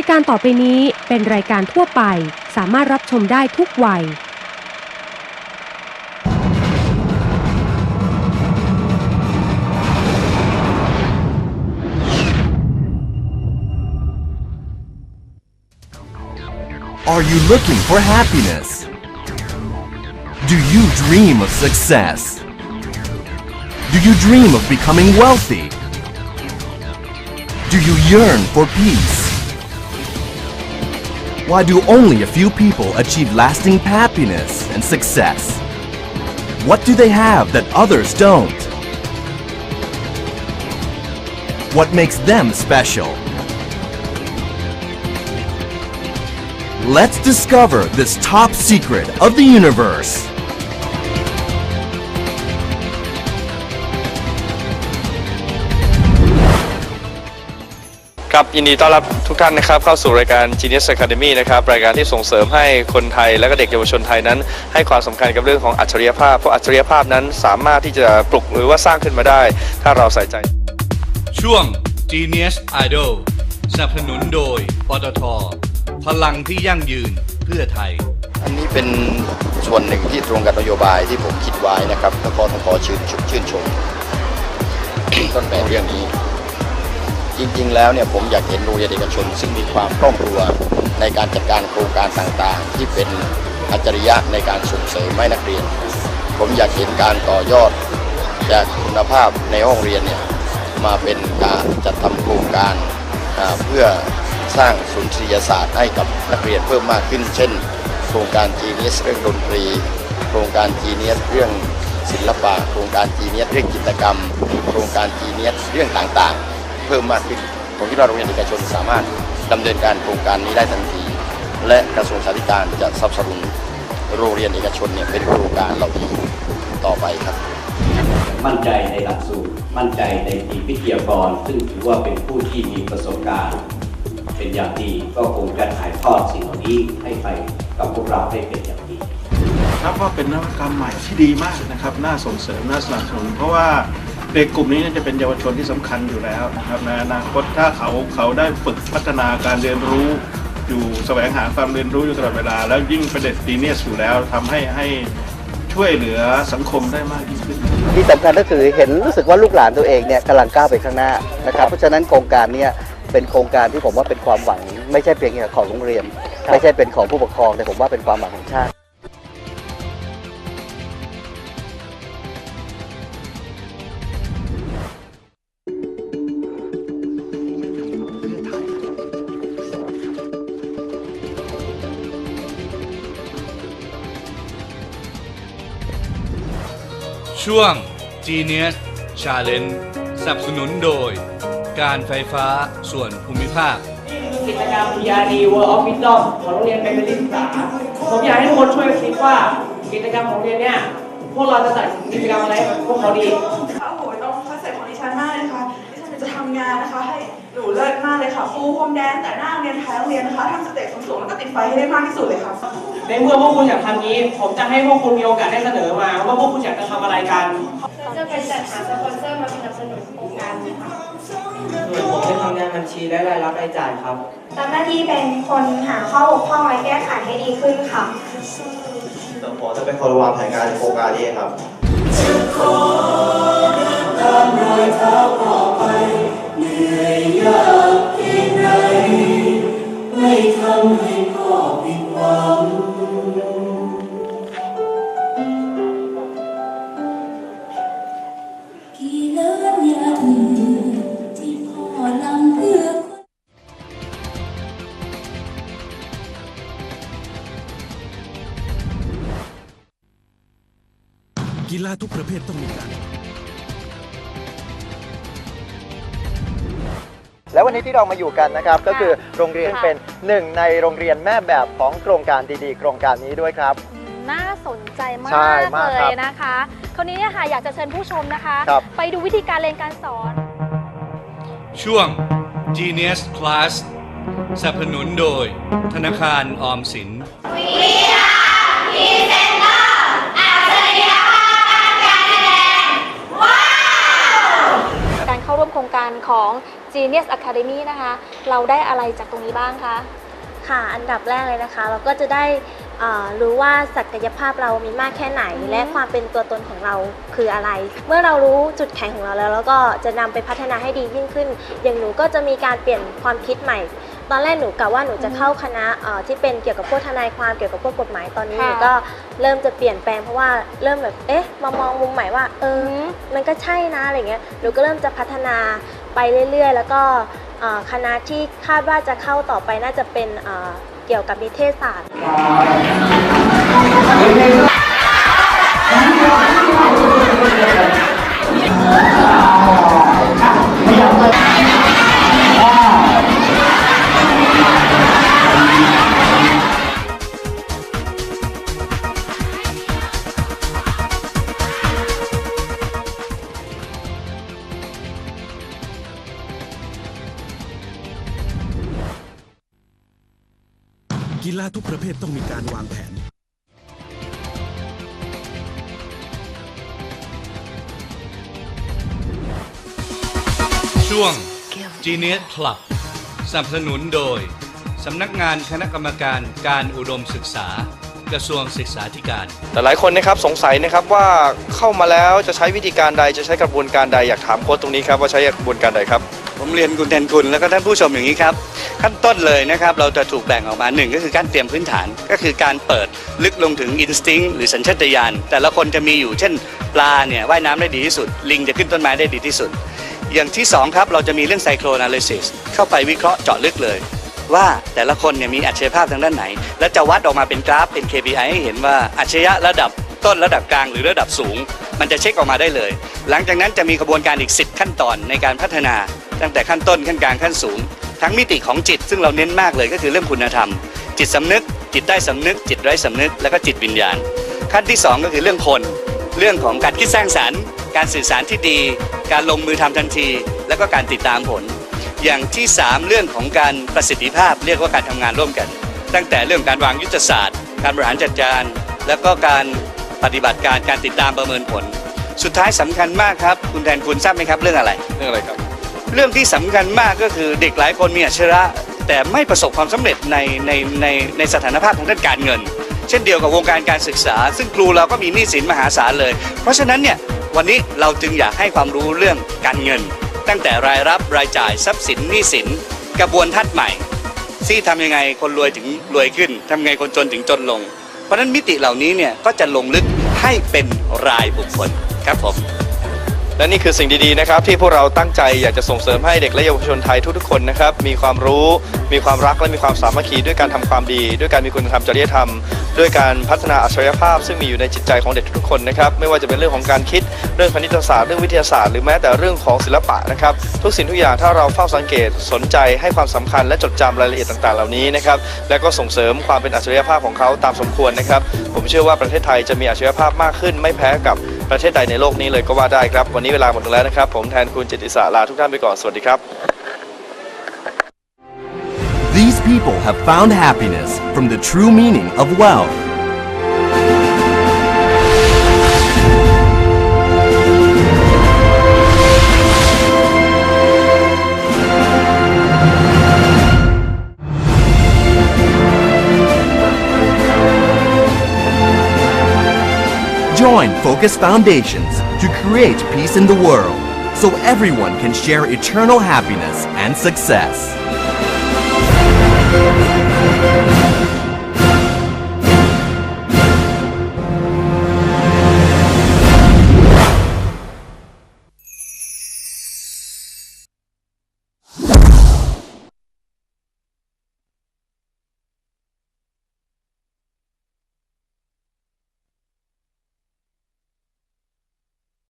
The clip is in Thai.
ายการต่อไปนี้เป็นรายการทั่วไป สามารถรับชมได้ทุกวัย Are you looking for happiness? Do you dream of success? Do you dream of becoming wealthy? Do you yearn for peace? Why do only a few people achieve lasting happiness and success? What do they have that others don't? What makes them special? Let's discover this top secret of the universe. ครับยินดีต้อนรับทุกท่านนะครับเข้าสู่รายการ Genius Academy นะครับรายการที่ส่งเสริมให้คนไทยและก็เด็กเยาวชนไทยนั้น ให้ความสำคัญกับเรื่องของอัจฉริยภาพ เพราะอัจฉริยภาพนั้นสามารถที่จะปลุกหรือว่าสร้างขึ้นมาได้ ถ้าเราใส่ใจ ช่วง Genius Idol สนับสนุนโดยปตทพลังที่ยั่งยืนเพื่อไทย อันนี้เป็นส่วนหนึ่งที่ตรงกับนโยบายที่ผมคิดไว้นะครับแล้วก็ต้องขอชื่นชมชื่นชมต้นแบบเรื่องนี้ จริงๆ แล้วเนี่ยผมอยากเห็นโรงเรียนเอกชน ซึ่งมีความคล่องตัวในการจัดการโครงการต่างๆ ที่เป็นอัจฉริยะในการส่งเสริมให้นักเรียน ผมอยากเห็นการต่อยอดจากคุณภาพในห้องเรียนเนี่ยมาเป็นการจัดทำโครงการเพื่อสร้างศูนย์ศิริยศาสตร์ให้กับนักเรียนเพิ่มมากขึ้น เช่น โครงการ Genius เรื่องดนตรี โครงการ Genius เรื่องศิลปะ โครงการ Genius เรื่องจิตรกรรม โครงการ Genius เรื่องต่างๆ เพิ่มมากขึ้น ผมคิดว่าโรงเรียนเอกชนสามารถดำเนินการโครงการนี้ได้ทันที และกระทรวงสาธารณสุขจะสนับสนุนโรงเรียนเอกชนเนี่ยเป็นโครงการเหล่านี้ต่อไปครับ มั่นใจในหลักสูตร มั่นใจในทีมวิทยากร ซึ่งถือว่าเป็นผู้ที่มีประสบการณ์ เป็นอย่างดีก็คงจะถ่ายทอดสิ่งเหล่านี้ให้ไปกับพวกเราได้เป็นอย่างดีนับว่าเป็นนวัตกรรมใหม่ที่ดีมากนะครับ น่าส่งเสริม น่าสนับสนุน เพราะว่า เด็กกลุ่มนี้จะเป็นเยาวชนที่สำคัญอยู่แล้วนะครับในอนาคตถ้าเขาเขาได้ฝึกพัฒนาการเรียนรู้ อยู่แสวงหาความเรียนรู้อยู่ตลอดเวลา แล้วยิ่งเป็นเด็กดีเนียสอยู่แล้วทำให้ให้ช่วยเหลือสังคมได้มากยิ่งขึ้นที่สำคัญก็คือเห็นรู้สึกว่าลูกหลานตัวเองเนี่ยกำลังก้าวไปข้างหน้านะครับ เพราะฉะนั้นโครงการเนี้เป็นโครงการที่ผมว่าเป็นความหวัง ไม่ใช่เพียงแค่ของโรงเรียน ไม่ใช่เป็นของผู้ปกครองแต่ผมว่าเป็นความหวังของชาติ ช่วง Genius Challenge สนับสนุนโดย การไฟฟ้าส่วนภูมิภาค กิจกรรม PRD World of Wisdom ของโรงเรียนเป็นบริศึกษาผมอยากให้ทุกคนช่วยคิดว่ากิจกรรมของโรงเรียนเนี่ยพวกเราจะจัดกิจกรรมอะไรให้กับพวกเขาดี ค่ะโอ้โหตรงคอนเซ็ปต์ของดิฉันมากเลยนะคะดิฉันจะทำงานนะคะให้ หนูเลิศมากเลยค่ะฟูลโฮมแดนแต่หน้าโรงเรียนท้ายโรงเรียนนะคะทำสเต็ปสูงๆแล้วก็ติดไฟให้ได้มากที่สุดเลยค่ะ ในเมื่อพวกคุณอยากทำนี้ ผมจะให้พวกคุณมีโอกาสได้เสนอมา ว่าพวกคุณอยากจะทำอะไรกันจะเป็นจัดหาสปอนเซอร์มาสนับสนุนโครงการค่ะส่วนผมจะทำงานบัญชีและรายรับรายจ่ายครับทำหน้าที่เป็นคนหาข้อบกพร่องและแก้ไขให้ดีขึ้นค่ะแต่ผมจะเป็นคนวางแผนงานโครงการนี้ครับกี่ล้าน ยาเถื่อนที่พ่อลำเพื่อกีฬาทุกประเภทต้องมีการ แล้ววันนี้ที่เรามาอยู่กันนะครับก็คือโรงเรียนเป็นหนึ่งในโรงเรียนแม่แบบของโครงการดีๆ โครงการนี้ด้วยครับ น่าสนใจมากใช่มากเลครับยนะคะ คราวนี้เนี่ยค่ะอยากจะเชิญผู้ชมนะคะ ครับ ไปดูวิธีการเรียนการสอน ช่วง Genius Class สนับสนุนโดยธนาคารออมสิน การเข้าร่วมโครงการของ Genius Academy นะคะ เราได้อะไรจากตรงนี้บ้างคะ ค่ะอันดับแรกเลยนะคะ เราก็จะได้เอ่อรู้ว่าศักยภาพเรามีมากแค่ไหน อืม และความเป็นตัวตนของเราคืออะไร เมื่อเรารู้จุดแข็งของเราแล้วเราก็จะนำไปพัฒนาให้ดียิ่งขึ้น อย่างหนูก็จะมีการเปลี่ยนความคิดใหม่ ตอนแรกหนูกะว่าหนูจะเข้าคณะเอ่อที่เป็นเกี่ยวกับพวกทนายความเกี่ยวกับพวกกฎหมายตอนนี้หค่ะนูก็เริ่มจะเปลี่ยนแปลงเพราะว่าเริ่มแบบเอ๊ะมามองมุมใหม่ว่าเอออมันก็ใช่นะอะไรเงี้ย หนูก็เริ่มจะพัฒนา ไปเรื่อยๆ แล้วก็คณะที่คาดว่าจะเข้าต่อไปน่าจะเป็นเอ่อเกี่ยวกับนิเทศศาสตร์ กีฬาทุกประเภทต้องมีการวางแผน ช่วง Genius Club สนับสนุนโดย สำนักงานคณะกรรมการการอุดมศึกษา กระทรวงศึกษาธิการแต่หลายคนนะครับสงสัยนะครับว่าเข้ามาแล้วจะใช้วิธีการใดจะใช้กระบวนการใดอยากถามโค้ชตรงนี้ครับว่าใช้กระบวนการใดครับผมเรียนคุณแทนคุณแล้วก็ท่านผู้ชมอย่างนี้ครับ ขั้นต้นเลยนะครับเราจะถูกแบ่งออกมาหนึ่งก็คือการเตรียมพื้นฐานก็คือการเปิดลึกลงถึงอินสติ้งหรือสัญชาตญาณแต่ละคนจะมีอยู่เช่น ปลาเนี่ยว่ายน้ำได้ดีที่สุด ลิงจะขึ้นต้นไม้ได้ดีที่สุด อย่างที่สองครับเราจะมีเรื่องไซโคร a นาลิซิสเข้าไปวิเคราะห์เจาะลึกเลย ว่าแต่ละคนเนี่ยมีอัจฉริยภาพทางด้านไหน และจะวัดออกมาเป็นกราฟเป็น KPI ให้เห็นว่าอัจฉริยะระดับต้นระดับกลางหรือระดับสูง มันจะเช็คออกมาได้เลย หลังจากนั้นจะมีกระบวนการอีก 10 ขั้นตอนในการพัฒนา ตั้งแต่ขั้นต้นขั้นกลางขั้นสูง ทั้งมิติของจิต ซึ่งเราเน้นมากเลยก็คือเรื่องคุณธรรม จิตสำนึก จิตใต้สำนึก จิตไร้สำนึก แล้วก็จิตวิญญาณ ขั้นที่สองก็คือเรื่องคน เรื่องของการคิดสร้างสรรค์ การสื่อสารที่ดี การลงมือทำทันที แล้วก็การติดตามผล อย่างที่ 3 เรื่องของการประสิทธิภาพเรียกว่าการทำงานร่วมกัน ตั้งแต่เรื่องการวางยุทธศาสตร์ การบริหารจัดการ แล้วก็การปฏิบัติการการติดตามประเมินผล สุดท้ายสำคัญมากครับ คุณแทนคุณทราบไหมครับเรื่องอะไร เรื่องอะไรครับ เรื่องที่สำคัญมากก็คือเด็กหลายคนมีอัจฉริยะแต่ไม่ประสบความสำเร็จในในในในสถานภาพทางด้านการเงิน เช่นเดียวกับวงการการศึกษา ซึ่งครูเราก็มีหนี้สินมหาศาลเลย เพราะฉะนั้นเนี่ยวันนี้เราจึงอยากให้ความรู้เรื่องการเงิน ตั้งแต่รายรับรายจ่ายทรัพย์สินหนี้สิน กระบวนทัศน์ใหม่ที่ทำยังไงคนรวยถึงรวยขึ้นทำยังไงคนจนถึงจนลง เพราะฉะนั้นมิติเหล่านี้เนี่ยก็จะลงลึกให้เป็นรายบุคคลครับผมและนี่คือสิ่งดีๆนะครับที่พวกเราตั้งใจอยากจะส่งเสริมให้เด็กและเยาวชนไทยทุกๆคนนะครับมีความรู้ มีความรักและมีความสามัคคีด้วยการทำความดี ด้วยการมีคุณธรรมจริยธรรม ด้วยการพัฒนาอัจฉริยภาพ ซึ่งมีอยู่ในจิตใจของเด็กทุกคนนะครับไม่ว่าจะเป็นเรื่องของการคิดเรื่องคณิตศาสตร์เรื่องวิทยาศาสตร์หรือแม้แต่เรื่องของศิลปะนะครับทุกสิ่งทุกอย่างถ้าเราเฝ้าสังเกตสนใจให้ความสำคัญและจดจำรายละเอียดต่างๆ เหล่านี้นะครับและก็ส่งเสริมความเป็นอัจฉริยภาพของเขาตามสมควรนะครับผมเชื่อว่าประเทศไทยจะมีอัจฉริยภาพมากขึ้น ไม่แพ้กับประเทศใดในโลกนี้เลยก็ว่าได้ครับ วันนี้เวลาหมดลงแล้วนะครับ ผมแทนคุณจิตติสาลาทุกท่านไปก่อน สวัสดีครับ These people have found happiness from the true meaning of wealth. Join Focus Foundations to create peace in the world so everyone can share eternal happiness and success. Thank you.